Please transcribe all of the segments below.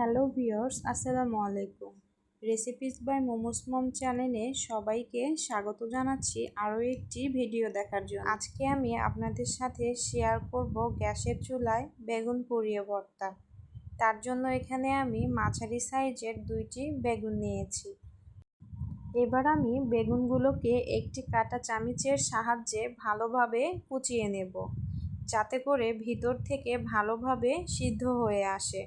Hello viewers, আসসালামু আলাইকুম। Recipes by momos মম চ্যানেলে সবাইকে স্বাগত জানাচ্ছি আরও একটি ভিডিও দেখার জন্য। আজকে আমি আপনাদের সাথে শেয়ার করব গ্যাসের চুলায় বেগুন পুড়িয়ে ভর্তা। তার জন্য এখানে আমি মাঝারি সাইজের দুইটি বেগুন নিয়েছি। এবার আমি বেগুনগুলোকে একটি কাটা চামিচের সাহায্যে ভালোভাবে কুচিয়ে নেব, যাতে করে ভিতর থেকে ভালোভাবে সিদ্ধ হয়ে আসে।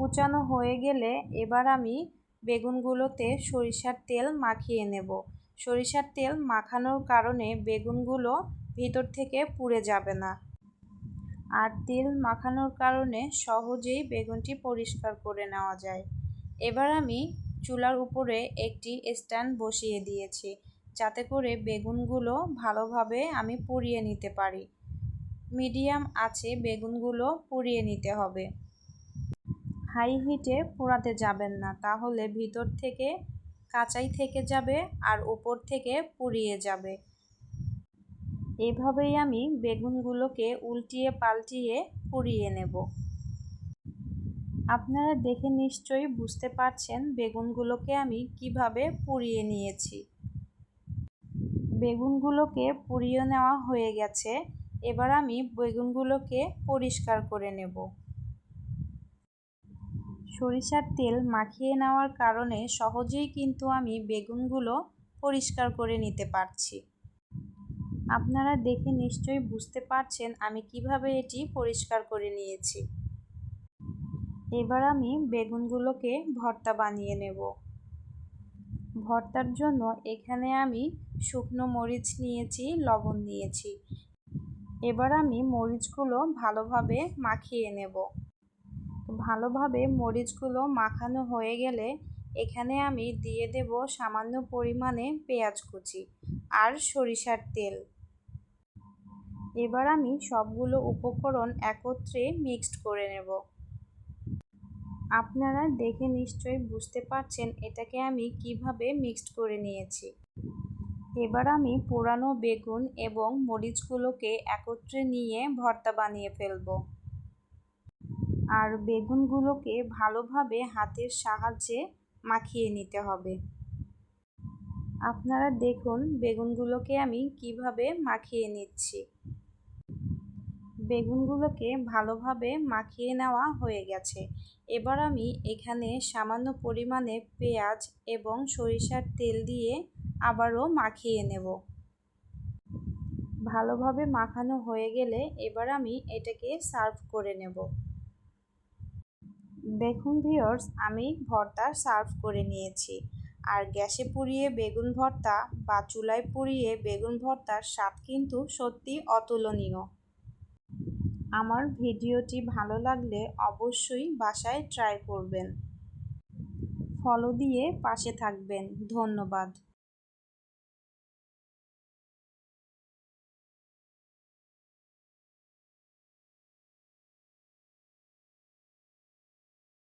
কুচানো হয়ে গেলে এবার আমি বেগুনগুলোতে সরিষার তেল মাখিয়ে নেব। সরিষার তেল মাখানোর কারণে বেগুনগুলো ভিতর থেকে পুড়ে যাবে না। আর তেল মাখানোর কারণে সহজেই বেগুনটি পরিষ্কার করে নেওয়া যায়। এবার আমি চুলার উপরে একটি স্ট্যান্ড বসিয়ে দিয়েছি, যাতে করে বেগুনগুলো ভালোভাবে আমি পুড়িয়ে নিতে পারি। মিডিয়াম আছে বেগুনগুলো পুড়িয়ে নিতে হবে। হাই হিটে পোড়াতে যাবেন না, তাহলে ভিতর থেকে কাঁচাই থেকে যাবে আর ওপর থেকে পুড়িয়ে যাবে। এভাবেই আমি বেগুনগুলোকে উল্টিয়ে পাল্টিয়ে পুড়িয়ে নেব। আপনারা দেখে নিশ্চয়ই বুঝতে পারছেন বেগুনগুলোকে আমি কীভাবে পুড়িয়ে নিয়েছি। বেগুনগুলোকে পুড়িয়ে নেওয়া হয়ে গেছে, এবার আমি বেগুনগুলোকে পরিষ্কার করে নেব। সরিষার তেল মাখিয়ে নেওয়ার কারণে সহজেই কিন্তু আমি বেগুনগুলো পরিষ্কার করে নিতে পারছি। আপনারা দেখে নিশ্চয়ই বুঝতে পারছেন আমি কীভাবে এটি পরিষ্কার করে নিয়েছি। এবার আমি বেগুনগুলোকে ভর্তা বানিয়ে নেব। ভর্তার জন্য এখানে আমি শুকনো মরিচ নিয়েছি, লবণ নিয়েছি। এবার আমি মরিচগুলো ভালোভাবে মাখিয়ে নেব। ভালোভাবে মরিচগুলো মাখানো হয়ে গেলে এখানে আমি দিয়ে দেব সামান্য পরিমাণে পেঁয়াজ কুচি আর সরিষার তেল। এবার আমি সবগুলো উপকরণ একত্রে মিক্সড করে নেব। আপনারা দেখে নিশ্চয়ই বুঝতে পারছেন এটাকে আমি কীভাবে মিক্সড করে নিয়েছি। এবার আমি পোড়ানো বেগুন এবং মরিচগুলোকে একত্রে নিয়ে ভর্তা বানিয়ে ফেলব। আর বেগুনগুলোকে ভালোভাবে হাতের সাহায্যে মাখিয়ে নিতে হবে। আপনারা দেখুন বেগুনগুলোকে আমি কীভাবে মাখিয়ে নিচ্ছি। বেগুনগুলোকে ভালোভাবে মাখিয়ে নেওয়া হয়ে গেছে। এবার আমি এখানে সামান্য পরিমাণে পেঁয়াজ এবং সরিষার তেল দিয়ে আবারও মাখিয়ে নেব। ভালোভাবে মাখানো হয়ে গেলে এবার আমি এটাকে সার্ভ করে নেব। দেখুন ভিওর্স আমি ভর্তা সার্ভ করে নিয়েছি। আর গ্যাসে পুড়িয়ে বেগুন ভর্তা বা চুলায় পুড়িয়ে বেগুন ভর্তার স্বাদ কিন্তু সত্যি অতুলনীয়। আমার ভিডিওটি ভালো লাগলে অবশ্যই বাসায় ট্রাই করবেন। ফলো দিয়ে পাশে থাকবেন। ধন্যবাদ।